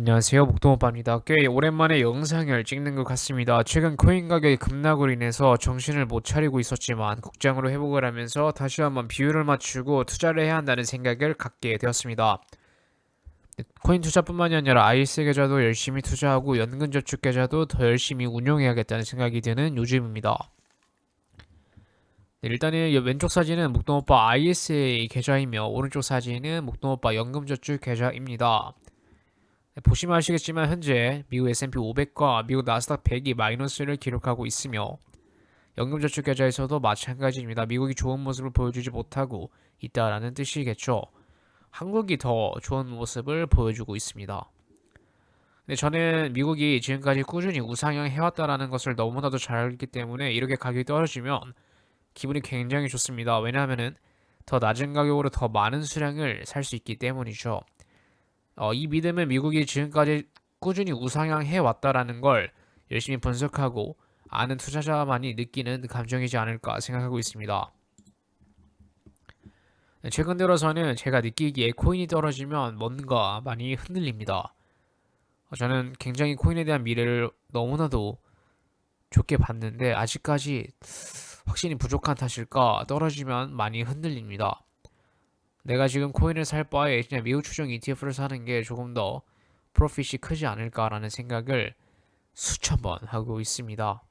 안녕하세요. 목동오빠입니다. 꽤 오랜만에 영상을 찍는 것 같습니다. 최근 코인 가격의 급락으로 인해서 정신을 못 차리고 있었지만 국장으로 회복을 하면서 다시 한번 비율을 맞추고 투자를 해야 한다는 생각을 갖게 되었습니다. 네, 코인 투자뿐만이 아니라 IS 계좌도 열심히 투자하고 연금저축 계좌도 더 열심히 운용해야겠다는 생각이 드는 요즘입니다. 네, 일단은 이 왼쪽 사진은 목동오빠 ISA 계좌이며 오른쪽 사진은 목동오빠 연금저축 계좌입니다. 네, 보시면 아시겠지만 현재 미국 S&P 500과 미국 나스닥 100이 마이너스를 기록하고 있으며 연금저축 계좌에서도 마찬가지입니다. 미국이 좋은 모습을 보여주지 못하고 있다라는 뜻이겠죠. 한국이 더 좋은 모습을 보여주고 있습니다. 근데 저는 미국이 지금까지 꾸준히 우상향 해왔다라는 것을 너무나도 잘 알기 때문에 이렇게 가격이 떨어지면 기분이 굉장히 좋습니다. 왜냐하면은 더 낮은 가격으로 더 많은 수량을 살 수 있기 때문이죠. 어, 이 믿음은 미국이 지금까지 꾸준히 우상향해 왔다라는 걸 열심히 분석하고 아는 투자자만이 느끼는 감정이지 않을까 생각하고 있습니다. 네, 최근 들어서는 제가 느끼기에 코인이 떨어지면 뭔가 많이 흔들립니다. 어, 저는 굉장히 코인에 대한 미래를 너무나도 좋게 봤는데 아직까지 확신이 부족한 탓일까 떨어지면 많이 흔들립니다. 내가 지금 코인을 살 바에 그냥 미국 추정 ETF를 사는 게 조금 더 프로핏이 크지 않을까라는 생각을 수천 번 하고 있습니다.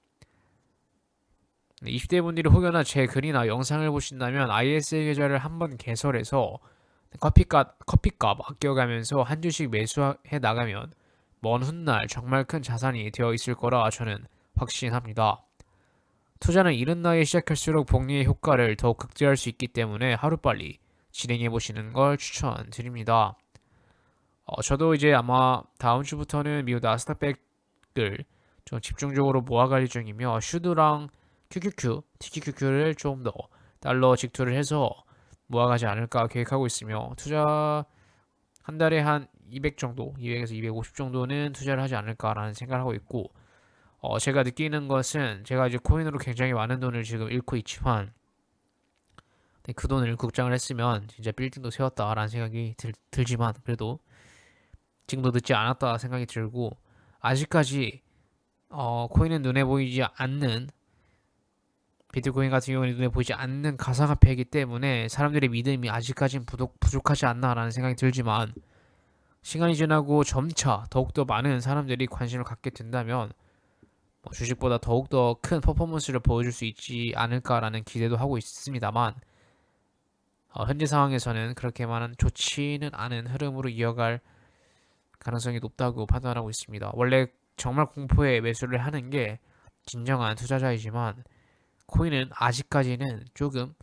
20대 분들이 혹여나 제 글이나 영상을 보신다면 ISA 계좌를 한번 개설해서 커피값, 커피값 아껴가면서 한 주씩 매수해 나가면 먼 훗날 정말 큰 자산이 되어 있을 거라 저는 확신합니다. 투자는 이른 나이에 시작할수록 복리의 효과를 더욱 극대화할 수 있기 때문에 하루빨리 진행해 보시는 걸 추천드립니다. 어, 저도 이제 아마 다음 주부터는 미국 나스닥백을 좀 집중적으로 모아갈 예정이며 슈드랑 QQQ, TQQQ를 좀 더 달러 직투를 해서 모아가지 않을까 계획하고 있으며 투자 한 달에 한 200 정도, 200에서 250 정도는 투자를 하지 않을까라는 생각을 하고 있고 어, 제가 느끼는 것은 제가 이제 코인으로 굉장히 많은 돈을 지금 잃고 있지만 그 돈을 국장을 했으면 진짜 빌딩도 세웠다라는 생각이 들, 들지만 그래도 지금도 늦지 않았다 생각이 들고 아직까지 어, 코인은 눈에 보이지 않는 비트코인 같은 경우는 눈에 보이지 않는 가상화폐이기 때문에 사람들의 믿음이 아직까지는 부족, 부족하지 않나라는 생각이 들지만 시간이 지나고 점차 더욱더 많은 사람들이 관심을 갖게 된다면 뭐 주식보다 더욱더 큰 퍼포먼스를 보여줄 수 있지 않을까라는 기대도 하고 있습니다만 어, 현재 상황에서는 그렇게만은 좋지는 않은 흐름으로 이어갈 가능성이 높다고 판단하고 있습니다. 원래 정말 공포에 매수를 하는 게 진정한 투자자이지만 코인은 아직까지는 조금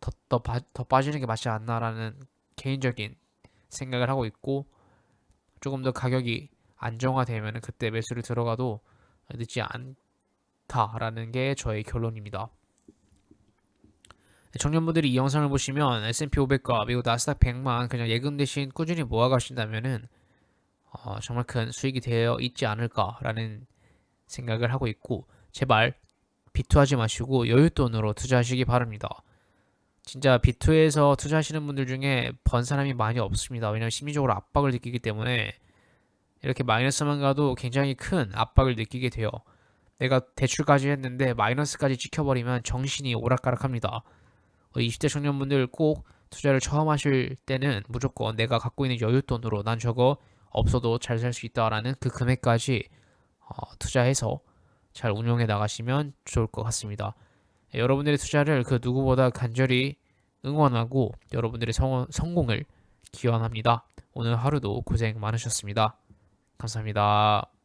더, 더, 빠, 더 빠지는 게 맞지 않나라는 개인적인 생각을 하고 있고 조금 더 가격이 안정화되면 그때 매수를 들어가도 늦지 않다라는 게 저의 결론입니다. 청년분들이 이 영상을 보시면 S&P 500과 미국 나스닥 100만 그냥 예금 대신 꾸준히 모아가신다면은 어, 정말 큰 수익이 되어 있지 않을까라는 생각을 하고 있고 제발 비투하지 마시고 여윳돈으로 투자하시기 바랍니다. 진짜 비투에서 투자하시는 분들 중에 번 사람이 많이 없습니다. 왜냐하면 심리적으로 압박을 느끼기 때문에 이렇게 마이너스만 가도 굉장히 큰 압박을 느끼게 돼요. 내가 대출까지 했는데 마이너스까지 찍혀버리면 정신이 오락가락합니다. 20대 어, 청년분들 꼭 투자를 처음 하실 때는 무조건 내가 갖고 있는 여윳돈으로 난 저거 없어도 잘 살 수 있다라는 그 금액까지 어, 투자해서 잘 운용해 나가시면 좋을 것 같습니다. 예, 여러분들의 투자를 그 누구보다 간절히 응원하고 여러분들의 성, 성공을 기원합니다. 오늘 하루도 고생 많으셨습니다. 감사합니다.